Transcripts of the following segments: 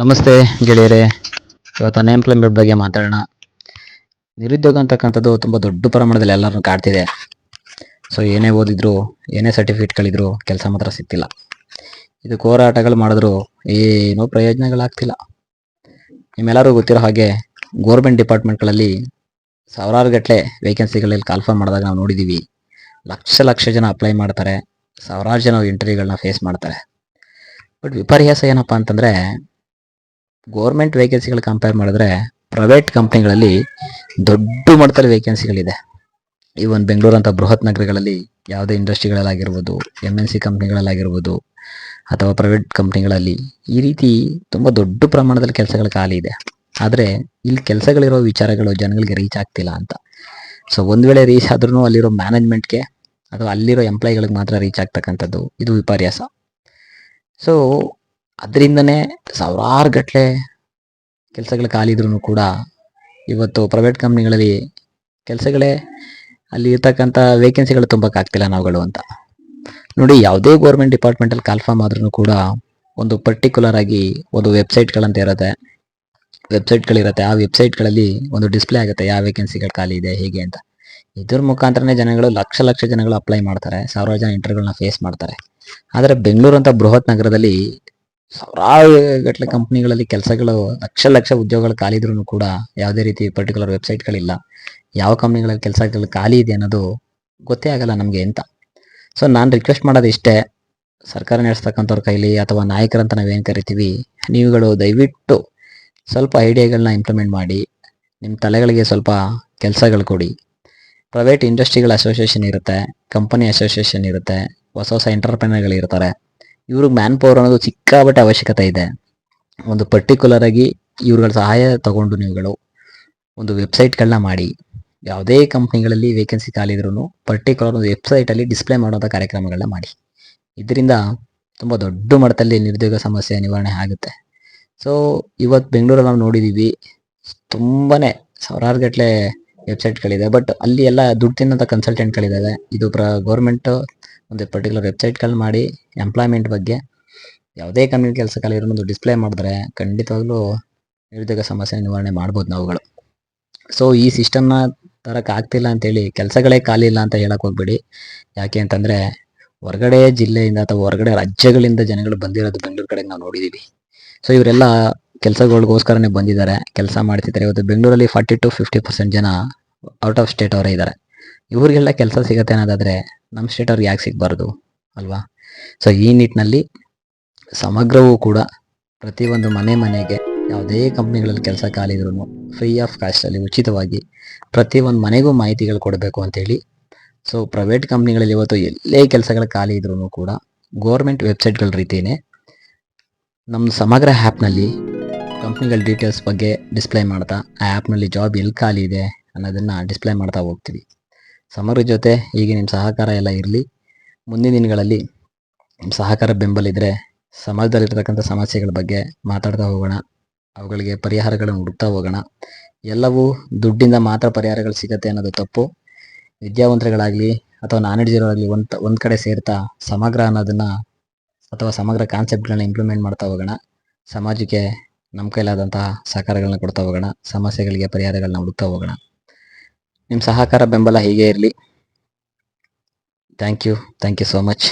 ನಮಸ್ತೆ ಗೆಳೆಯರೆ. ಇವತ್ತು ಅನ್ಎಂಪ್ಲಾಯ್ಮೆಂಟ್ ಬಗ್ಗೆ ಮಾತಾಡೋಣ. ನಿರುದ್ಯೋಗ ಅಂತಕ್ಕಂಥದ್ದು ತುಂಬ ದೊಡ್ಡ ಪ್ರಮಾಣದಲ್ಲಿ ಎಲ್ಲರನ್ನು ಕಾಡ್ತಿದೆ. ಸೊ ಏನೇ ಓದಿದ್ರು, ಏನೇ ಸರ್ಟಿಫಿಕೇಟ್ಗಳಿದ್ರು ಕೆಲಸ ಮಾತ್ರ ಸಿಗ್ತಿಲ್ಲ. ಇದು ಹೋರಾಟಗಳು ಮಾಡಿದ್ರು ಏನೂ ಪ್ರಯೋಜನಗಳಾಗ್ತಿಲ್ಲ. ನಿಮ್ಮೆಲ್ಲರೂ ಗೊತ್ತಿರೋ ಹಾಗೆ ಗೋರ್ಮೆಂಟ್ ಡಿಪಾರ್ಟ್ಮೆಂಟ್ಗಳಲ್ಲಿ ಸಾವಿರಾರು ಗಟ್ಟಲೆ ವೇಕೆನ್ಸಿಗಳಲ್ಲಿ ಕಾಲ್ಫರ್ ಮಾಡಿದಾಗ ನಾವು ನೋಡಿದ್ದೀವಿ ಲಕ್ಷ ಲಕ್ಷ ಜನ ಅಪ್ಲೈ ಮಾಡ್ತಾರೆ. ಸಾವಿರಾರು ಜನ ಇಂಟರ್ವ್ಯೂಗಳನ್ನ ಫೇಸ್ ಮಾಡ್ತಾರೆ. ಬಟ್ ವಿಪರ್ಯಾಸ ಏನಪ್ಪ ಅಂತಂದರೆ ಗೋರ್ಮೆಂಟ್ ವೇಕೆನ್ಸಿಗಳು ಕಂಪೇರ್ ಮಾಡಿದ್ರೆ ಪ್ರೈವೇಟ್ ಕಂಪ್ನಿಗಳಲ್ಲಿ ದೊಡ್ಡ ಮಟ್ಟದಲ್ಲಿ ವೇಕೆನ್ಸಿಗಳಿದೆ ಈವನ್ ಬೆಂಗಳೂರು ಅಂತ ಬೃಹತ್ ನಗರಗಳಲ್ಲಿ ಯಾವುದೇ ಇಂಡಸ್ಟ್ರಿಗಳಲ್ಲಾಗಿರ್ಬೋದು ಎಂ ಎನ್ ಸಿ ಕಂಪ್ನಿಗಳಲ್ಲಾಗಿರ್ಬೋದು ಅಥವಾ ಪ್ರೈವೇಟ್ ಕಂಪ್ನಿಗಳಲ್ಲಿ ಈ ರೀತಿ ತುಂಬ ದೊಡ್ಡ ಪ್ರಮಾಣದಲ್ಲಿ ಕೆಲಸಗಳು ಖಾಲಿ ಇದೆ. ಆದರೆ ಇಲ್ಲಿ ಕೆಲಸಗಳಿರೋ ವಿಚಾರಗಳು ಜನಗಳಿಗೆ ರೀಚ್ ಆಗ್ತಿಲ್ಲ ಅಂತ. ಸೊ ಒಂದು ವೇಳೆ ರೀಚ್ ಆದ್ರೂ ಅಲ್ಲಿರೋ ಮ್ಯಾನೇಜ್ಮೆಂಟ್ಗೆ ಅಥವಾ ಅಲ್ಲಿರೋ ಎಂಪ್ಲಾಯಿಗಳಿಗೆ ಮಾತ್ರ ರೀಚ್ ಆಗ್ತಕ್ಕಂಥದ್ದು ಇದು ವಿಪರ್ಯಾಸ. ಸೊ ಅದರಿಂದನೇ ಸಾವಿರಾರು ಗಟ್ಟಲೆ ಕೆಲಸಗಳು ಖಾಲಿ ಇದ್ರೂ ಕೂಡ ಇವತ್ತು ಪ್ರೈವೇಟ್ ಕಂಪ್ನಿಗಳಲ್ಲಿ ಕೆಲಸಗಳೇ ಅಲ್ಲಿ ಇರ್ತಕ್ಕಂಥ ವೇಕೆನ್ಸಿಗಳು ತುಂಬಕ್ಕಾಗ್ತಿಲ್ಲ ನಾವುಗಳು ಅಂತ. ನೋಡಿ ಯಾವುದೇ ಗೌರ್ಮೆಂಟ್ ಡಿಪಾರ್ಟ್ಮೆಂಟಲ್ಲಿ ಕಾಲ್ಫಾರ್ಮ್ ಆದ್ರೂ ಕೂಡ ಒಂದು ಪರ್ಟಿಕ್ಯುಲರ್ ಆಗಿ ಒಂದು ವೆಬ್ಸೈಟ್ಗಳಂತ ಇರುತ್ತೆ. ವೆಬ್ಸೈಟ್ಗಳಿರುತ್ತೆ ಆ ವೆಬ್ಸೈಟ್ಗಳಲ್ಲಿ ಒಂದು ಡಿಸ್ಪ್ಲೇ ಆಗುತ್ತೆ. ಯಾವ ವೇಕೆನ್ಸಿಗಳು ಖಾಲಿ ಇದೆ, ಹೇಗೆ ಅಂತ. ಇದ್ರ ಮುಖಾಂತರನೇ ಜನಗಳು ಲಕ್ಷ ಲಕ್ಷ ಜನಗಳು ಅಪ್ಲೈ ಮಾಡ್ತಾರೆ. ಸಾವಿರಾರು ಜನ ಇಂಟರ್ವ್ಯೂಗಳನ್ನ ಫೇಸ್ ಮಾಡ್ತಾರೆ. ಆದರೆ ಬೆಂಗಳೂರು ಅಂತ ಬೃಹತ್ ನಗರದಲ್ಲಿ ಸಾವಿರಾರು ಗಟ್ಟಲೆ ಕಂಪ್ನಿಗಳಲ್ಲಿ ಕೆಲಸಗಳು, ಲಕ್ಷ ಲಕ್ಷ ಉದ್ಯೋಗಗಳು ಖಾಲಿ ಇದ್ರೂ ಕೂಡ ಯಾವುದೇ ರೀತಿ ಪರ್ಟಿಕ್ಯುಲರ್ ವೆಬ್ಸೈಟ್ಗಳಿಲ್ಲ ಯಾವ ಕಂಪ್ನಿಗಳಲ್ಲಿ ಕೆಲಸಗಳು ಖಾಲಿ ಇದೆ ಅನ್ನೋದು ಗೊತ್ತೇ ಆಗಲ್ಲ ನಮಗೆ ಅಂತ. ಸೊ ನಾನು ರಿಕ್ವೆಸ್ಟ್ ಮಾಡೋದು ಇಷ್ಟೇ, ಸರ್ಕಾರ ನಡೆಸ್ತಕ್ಕಂಥವ್ರ ಕೈಲಿ ಅಥವಾ ನಾಯಕರಂತ ನಾವೇನು ಕರಿತೀವಿ, ನೀವುಗಳು ದಯವಿಟ್ಟು ಸ್ವಲ್ಪ ಐಡಿಯಾಗಳನ್ನ ಇಂಪ್ಲಿಮೆಂಟ್ ಮಾಡಿ ನಿಮ್ಮ ತಲೆಗಳಿಗೆ ಸ್ವಲ್ಪ ಕೆಲಸಗಳು ಕೊಡಿ. ಪ್ರೈವೇಟ್ ಇಂಡಸ್ಟ್ರಿಗಳ ಅಸೋಸಿಯೇಷನ್ ಇರುತ್ತೆ ಕಂಪನಿ ಅಸೋಸಿಯೇಷನ್ ಇರುತ್ತೆ, ಹೊಸ ಹೊಸ ಎಂಟರ್ಪ್ರೈನರ್ಗಳು ಇರ್ತಾರೆ ಇವ್ರಿಗೆ ಮ್ಯಾನ್ ಪವರ್ ಅನ್ನೋದು ಸಿಕ್ಕಾಬಟ್ಟೆ ಅವಶ್ಯಕತೆ ಇದೆ. ಒಂದು ಪರ್ಟಿಕ್ಯುಲರ್ ಆಗಿ ಇವ್ರುಗಳ ಸಹಾಯ ತಗೊಂಡು ನೀವುಗಳು ಒಂದು ವೆಬ್ಸೈಟ್ಗಳನ್ನ ಮಾಡಿ. ಯಾವುದೇ ಕಂಪ್ನಿಗಳಲ್ಲಿ ವೇಕೆನ್ಸಿ ಖಾಲಿ ಇದ್ರೂ ಪರ್ಟಿಕ್ಯುಲರ್ ಒಂದು ವೆಬ್ಸೈಟಲ್ಲಿ ಡಿಸ್ಪ್ಲೇ ಮಾಡುವಂಥ ಕಾರ್ಯಕ್ರಮಗಳನ್ನ ಮಾಡಿ. ಇದರಿಂದ ತುಂಬ ದೊಡ್ಡ ಮಟ್ಟದಲ್ಲಿ ನಿರುದ್ಯೋಗ ಸಮಸ್ಯೆ ನಿವಾರಣೆ ಆಗುತ್ತೆ. ಸೊ ಇವತ್ತು ಬೆಂಗಳೂರಲ್ಲಿ ನಾವು ನೋಡಿದ್ದೀವಿ ತುಂಬಾ ಸಾವಿರಾರು ಗಟ್ಟಲೆ ವೆಬ್ಸೈಟ್ಗಳಿದೆ ಬಟ್ ಅಲ್ಲಿ ಎಲ್ಲ ದುಡ್ಡು ತಿನ್ನೋಂಥ ಕನ್ಸಲ್ಟೆಂಟ್ಗಳಿದ್ದಾವೆ ಇದು ಪ್ರ ಗೌರ್ಮೆಂಟು ಒಂದು ಪರ್ಟಿಕ್ಯುಲರ್ ವೆಬ್ಸೈಟ್ಗಳು ಮಾಡಿ ಎಂಪ್ಲಾಯ್ಮೆಂಟ್ ಬಗ್ಗೆ ಯಾವುದೇ ಕಂಪ್ನಿ ಕೆಲಸ ಖಾಲಿ ಇರೋ ಒಂದು ಡಿಸ್ಪ್ಲೇ ಮಾಡಿದ್ರೆ ಖಂಡಿತವಾಗ್ಲೂ ನಿರುದ್ಯೋಗ ಸಮಸ್ಯೆ ನಿವಾರಣೆ ಮಾಡ್ಬೋದು ನಾವುಗಳು. ಸೊ ಈ ಸಿಸ್ಟಮ್ನ ತರಕ್ಕೆ ಆಗ್ತಿಲ್ಲ ಅಂತೇಳಿ ಕೆಲಸಗಳೇ ಖಾಲಿ ಇಲ್ಲ ಅಂತ ಹೇಳಕ್ ಹೋಗ್ಬೇಡಿ. ಯಾಕೆ ಅಂತಂದ್ರೆ ಹೊರಗಡೆ ಜಿಲ್ಲೆಯಿಂದ ಅಥವಾ ಹೊರಗಡೆ ರಾಜ್ಯಗಳಿಂದ ಜನಗಳು ಬಂದಿರೋದು ಬೆಂಗಳೂರು ಕಡೆಗೆ ನಾವು ನೋಡಿದ್ದೀವಿ ಸೊ ಇವರೆಲ್ಲ ಕೆಲಸಗಳಿಗೋಸ್ಕರನೇ ಬಂದಿದ್ದಾರೆ. ಕೆಲಸ ಮಾಡ್ತಿದ್ದಾರೆ. ಇವತ್ತು ಬೆಂಗಳೂರಲ್ಲಿ ಫಾರ್ಟಿ ಟು ಫಿಫ್ಟಿ ಪರ್ಸೆಂಟ್ ಜನ ಔಟ್ ಆಫ್ ಸ್ಟೇಟ್ ಅವರೇ ಇದ್ದಾರೆ. ಇವರಿಗೆಲ್ಲ ಕೆಲಸ ಸಿಗತ್ತೆ ಅನ್ನೋದಾದರೆ ನಮ್ಮ ಸ್ಟೇಟ್ ಅವ್ರಿಗೆ ಯಾಕೆ ಸಿಗಬಾರ್ದು ಅಲ್ವಾ? ಸೊ ಈ ನಿಟ್ಟಿನಲ್ಲಿ ಸಮಗ್ರವೂ ಕೂಡ ಪ್ರತಿಯೊಂದು ಮನೆ ಮನೆಗೆ ಯಾವುದೇ ಕಂಪ್ನಿಗಳಲ್ಲಿ ಕೆಲಸ ಖಾಲಿ ಇದ್ರೂ ಫ್ರೀ ಆಫ್ ಕಾಸ್ಟಲ್ಲಿ ಉಚಿತವಾಗಿ ಪ್ರತಿಯೊಂದು ಮನೆಗೂ ಮಾಹಿತಿಗಳು ಕೊಡಬೇಕು ಅಂತೇಳಿ. ಸೊ ಪ್ರೈವೇಟ್ ಕಂಪ್ನಿಗಳಲ್ಲಿ ಇವತ್ತು ಎಲ್ಲೇ ಕೆಲಸಗಳು ಖಾಲಿ ಇದ್ರೂ ಕೂಡ ಗೋರ್ಮೆಂಟ್ ವೆಬ್ಸೈಟ್ಗಳ ರೀತಿಯೇ ನಮ್ಮ ಸಮಗ್ರ ಆ್ಯಪ್ನಲ್ಲಿ ಕಂಪ್ನಿಗಳ ಡೀಟೇಲ್ಸ್ ಬಗ್ಗೆ ಡಿಸ್ಪ್ಲೇ ಮಾಡ್ತಾ, ಆ ಆ್ಯಪ್ನಲ್ಲಿ ಜಾಬ್ ಎಲ್ಲಿ ಖಾಲಿ ಇದೆ ಅನ್ನೋದನ್ನು ಡಿಸ್ಪ್ಲೇ ಮಾಡ್ತಾ ಹೋಗ್ತೀವಿ. ಸಮರ ಜೊತೆ ಹೀಗೆ ನಿಮ್ಮ ಸಹಕಾರ ಎಲ್ಲ ಇರಲಿ. ಮುಂದಿನ ದಿನಗಳಲ್ಲಿ ನಿಮ್ಮ ಸಹಕಾರ ಬೆಂಬಲ ಇದ್ದರೆ ಸಮಾಜದಲ್ಲಿರ್ತಕ್ಕಂಥ ಸಮಸ್ಯೆಗಳ ಬಗ್ಗೆ ಮಾತಾಡ್ತಾ ಹೋಗೋಣ. ಅವುಗಳಿಗೆ ಪರಿಹಾರಗಳನ್ನು ಹುಡುಕ್ತಾ ಹೋಗೋಣ. ಎಲ್ಲವೂ ದುಡ್ಡಿಂದ ಮಾತ್ರ ಪರಿಹಾರಗಳು ಸಿಗುತ್ತೆ ಅನ್ನೋದು ತಪ್ಪು. ವಿದ್ಯಾವಂತರುಗಳಾಗಲಿ ಅಥವಾ ನಾಲೆಡ್ಜ್ ಆಗಲಿ ಒಂದು ಒಂದು ಕಡೆ ಸೇರ್ತಾ ಸಮಗ್ರ ಅನ್ನೋದನ್ನು ಅಥವಾ ಸಮಗ್ರ ಕಾನ್ಸೆಪ್ಟ್ಗಳನ್ನ ಇಂಪ್ಲಿಮೆಂಟ್ ಮಾಡ್ತಾ ಹೋಗೋಣ. ಸಮಾಜಕ್ಕೆ ನಮ್ಮ ಕೈಲಾದಂತಹ ಸಹಕಾರಗಳನ್ನ ಕೊಡ್ತಾ ಹೋಗೋಣ, ಸಮಸ್ಯೆಗಳಿಗೆ ಪರಿಹಾರಗಳನ್ನ ಹುಡುಕ್ತಾ ಹೋಗೋಣ. ನಿಮ್ಮ ಸಹಕಾರ ಬೆಂಬಲ ಹೀಗೆ ಇರಲಿ. Thank you thank you so much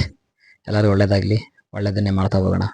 ಎಲ್ಲರೂ ಒಳ್ಳೆಯದಾಗಲಿ ಒಳ್ಳೆಯದನ್ನೇ ಮಾಡ್ತಾ ಹೋಗೋಣ.